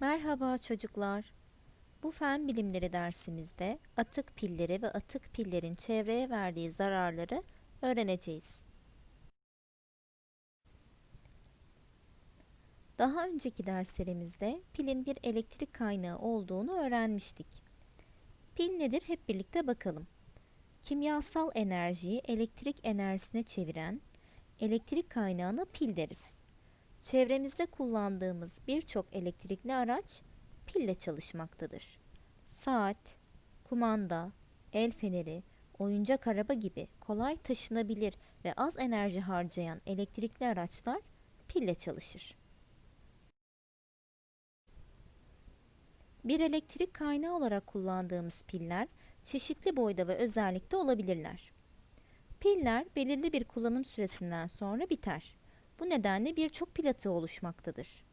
Merhaba çocuklar. Bu fen bilimleri dersimizde atık pilleri ve atık pillerin çevreye verdiği zararları öğreneceğiz. Daha önceki derslerimizde pilin bir elektrik kaynağı olduğunu öğrenmiştik. Pil nedir hep birlikte bakalım. Kimyasal enerjiyi elektrik enerjisine çeviren elektrik kaynağına pil deriz. Çevremizde kullandığımız birçok elektrikli araç pille çalışmaktadır. Saat, kumanda, el feneri, oyuncak araba gibi kolay taşınabilir ve az enerji harcayan elektrikli araçlar pille çalışır. Bir elektrik kaynağı olarak kullandığımız piller çeşitli boyda ve özellikte olabilirler. Piller belirli bir kullanım süresinden sonra biter. Bu nedenle birçok pil atığı oluşmaktadır.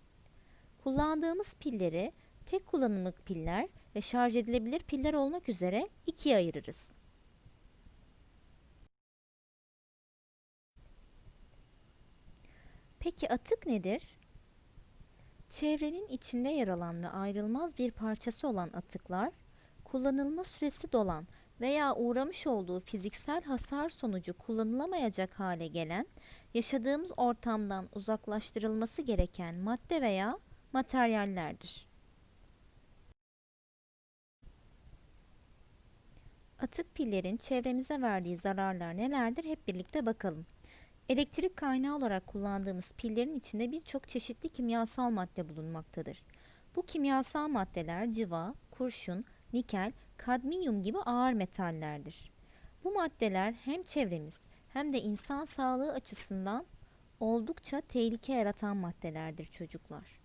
Kullandığımız pilleri tek kullanımlık piller ve şarj edilebilir piller olmak üzere ikiye ayırırız. Peki atık nedir? Çevrenin içinde yer alan ve ayrılmaz bir parçası olan atıklar, kullanılma süresi dolan veya uğramış olduğu fiziksel hasar sonucu kullanılamayacak hale gelen, yaşadığımız ortamdan uzaklaştırılması gereken madde veya materyallerdir. Atık pillerin çevremize verdiği zararlar nelerdir hep birlikte bakalım. Elektrik kaynağı olarak kullandığımız pillerin içinde birçok çeşitli kimyasal madde bulunmaktadır. Bu kimyasal maddeler civa, kurşun, nikel, kadmiyum gibi ağır metallerdir. Bu maddeler hem çevremiz hem de insan sağlığı açısından oldukça tehlike yaratan maddelerdir çocuklar.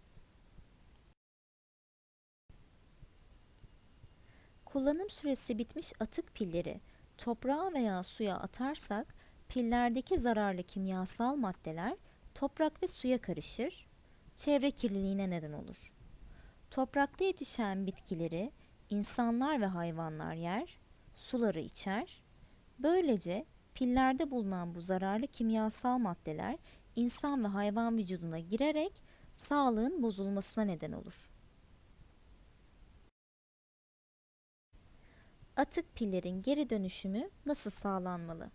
Kullanım süresi bitmiş atık pilleri toprağa veya suya atarsak pillerdeki zararlı kimyasal maddeler toprak ve suya karışır, çevre kirliliğine neden olur. Toprakta yetişen bitkileri insanlar ve hayvanlar yer, suları içer. Böylece pillerde bulunan bu zararlı kimyasal maddeler insan ve hayvan vücuduna girerek sağlığın bozulmasına neden olur. Atık pillerin geri dönüşümü nasıl sağlanmalı?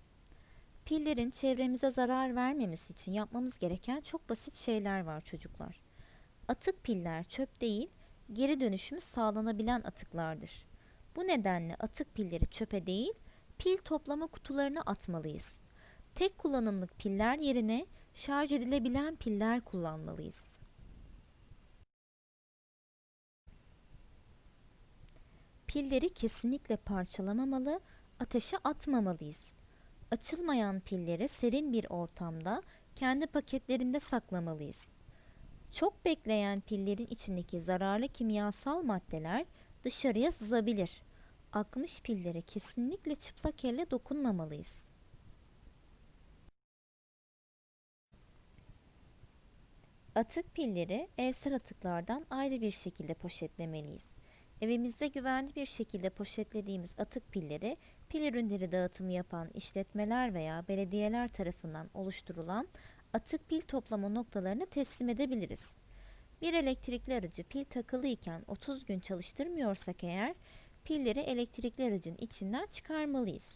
Pillerin çevremize zarar vermemesi için yapmamız gereken çok basit şeyler var çocuklar. Atık piller çöp değil, geri dönüşümü sağlanabilen atıklardır. Bu nedenle atık pilleri çöpe değil, pil toplama kutularına atmalıyız. Tek kullanımlık piller yerine şarj edilebilen piller kullanmalıyız. Pilleri kesinlikle parçalamamalı, ateşe atmamalıyız. Açılmayan pilleri serin bir ortamda kendi paketlerinde saklamalıyız. Çok bekleyen pillerin içindeki zararlı kimyasal maddeler dışarıya sızabilir. Akmış pillere kesinlikle çıplak elle dokunmamalıyız. Atık pilleri evsel atıklardan ayrı bir şekilde poşetlemeliyiz. Evimizde güvenli bir şekilde poşetlediğimiz atık pilleri pil ürünleri dağıtımı yapan işletmeler veya belediyeler tarafından oluşturulan atık pil toplama noktalarına teslim edebiliriz. Bir elektrikli aracı pil takılı iken 30 gün çalıştırmıyorsak eğer pilleri elektrikli aracın içinden çıkarmalıyız.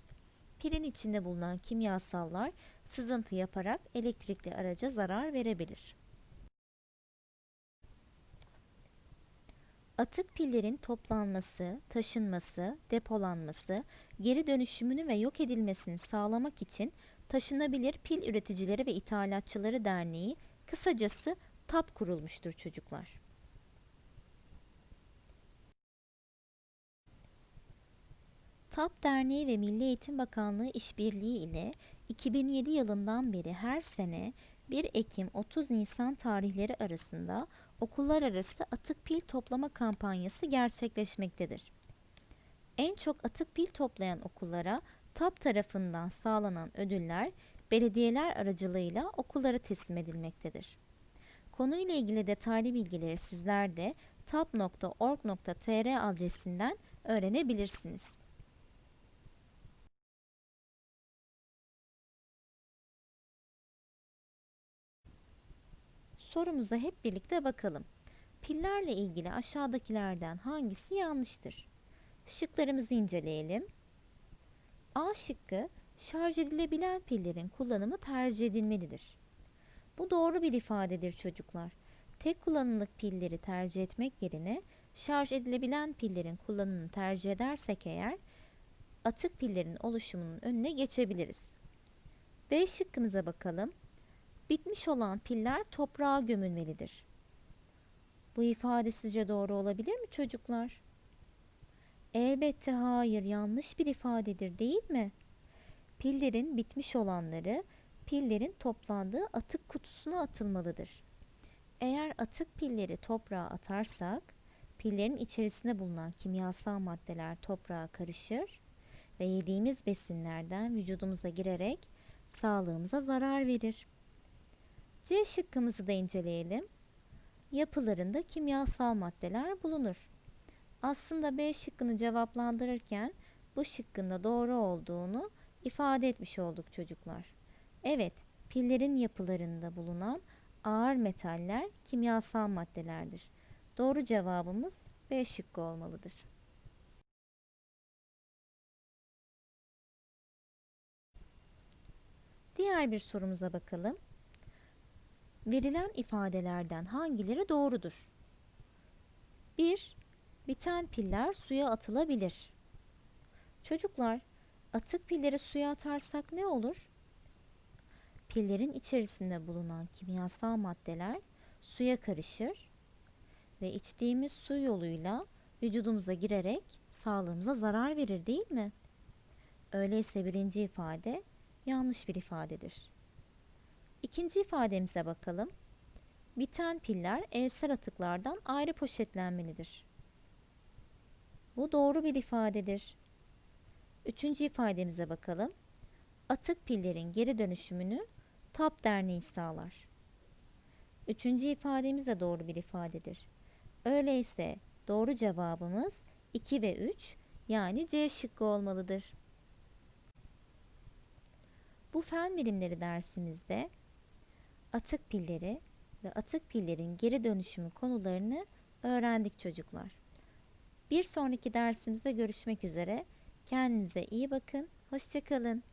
Pilin içinde bulunan kimyasallar sızıntı yaparak elektrikli araca zarar verebilir. Atık pillerin toplanması, taşınması, depolanması, geri dönüşümünü ve yok edilmesini sağlamak için Taşınabilir Pil Üreticileri ve İthalatçıları Derneği, kısacası TAP kurulmuştur çocuklar. TAP Derneği ve Milli Eğitim Bakanlığı işbirliği ile 2007 yılından beri her sene 1 Ekim 30 Nisan tarihleri arasında okullar arası atık pil toplama kampanyası gerçekleşmektedir. En çok atık pil toplayan okullara TAP tarafından sağlanan ödüller belediyeler aracılığıyla okullara teslim edilmektedir. Konuyla ilgili detaylı bilgileri sizler de tap.org.tr adresinden öğrenebilirsiniz. Sorumuza hep birlikte bakalım. Pillerle ilgili aşağıdakilerden hangisi yanlıştır? Şıklarımızı inceleyelim. A şıkkı şarj edilebilen pillerin kullanımı tercih edilmelidir. Bu doğru bir ifadedir çocuklar. Tek kullanımlık pilleri tercih etmek yerine şarj edilebilen pillerin kullanımını tercih edersek eğer atık pillerin oluşumunun önüne geçebiliriz. B şıkkımıza bakalım. Bitmiş olan piller toprağa gömülmelidir. Bu ifade sizce doğru olabilir mi çocuklar? Elbette hayır, yanlış bir ifadedir değil mi? Pillerin bitmiş olanları pillerin toplandığı atık kutusuna atılmalıdır. Eğer atık pilleri toprağa atarsak, pillerin içerisinde bulunan kimyasal maddeler toprağa karışır ve yediğimiz besinlerden vücudumuza girerek sağlığımıza zarar verir. C şıkkımızı da inceleyelim. Yapılarında kimyasal maddeler bulunur. Aslında B şıkkını cevaplandırırken bu şıkkın da doğru olduğunu ifade etmiş olduk çocuklar. Evet, pillerin yapılarında bulunan ağır metaller kimyasal maddelerdir. Doğru cevabımız B şıkkı olmalıdır. Diğer bir sorumuza bakalım. Verilen ifadelerden hangileri doğrudur? 1. Biten piller suya atılabilir. Çocuklar, atık pilleri suya atarsak ne olur? Pillerin içerisinde bulunan kimyasal maddeler suya karışır ve içtiğimiz su yoluyla vücudumuza girerek sağlığımıza zarar verir değil mi? Öyleyse birinci ifade yanlış bir ifadedir. İkinci ifademize bakalım. Biten piller elsel atıklardan ayrı poşetlenmelidir. Bu doğru bir ifadedir. Üçüncü ifademize bakalım. Atık pillerin geri dönüşümünü TAP Derneği sağlar. Üçüncü ifademiz de doğru bir ifadedir. Öyleyse doğru cevabımız 2 ve 3 yani C şıkkı olmalıdır. Bu fen bilimleri dersimizde atık pilleri ve atık pillerin geri dönüşümü konularını öğrendik çocuklar. Bir sonraki dersimizde görüşmek üzere. Kendinize iyi bakın. Hoşçakalın.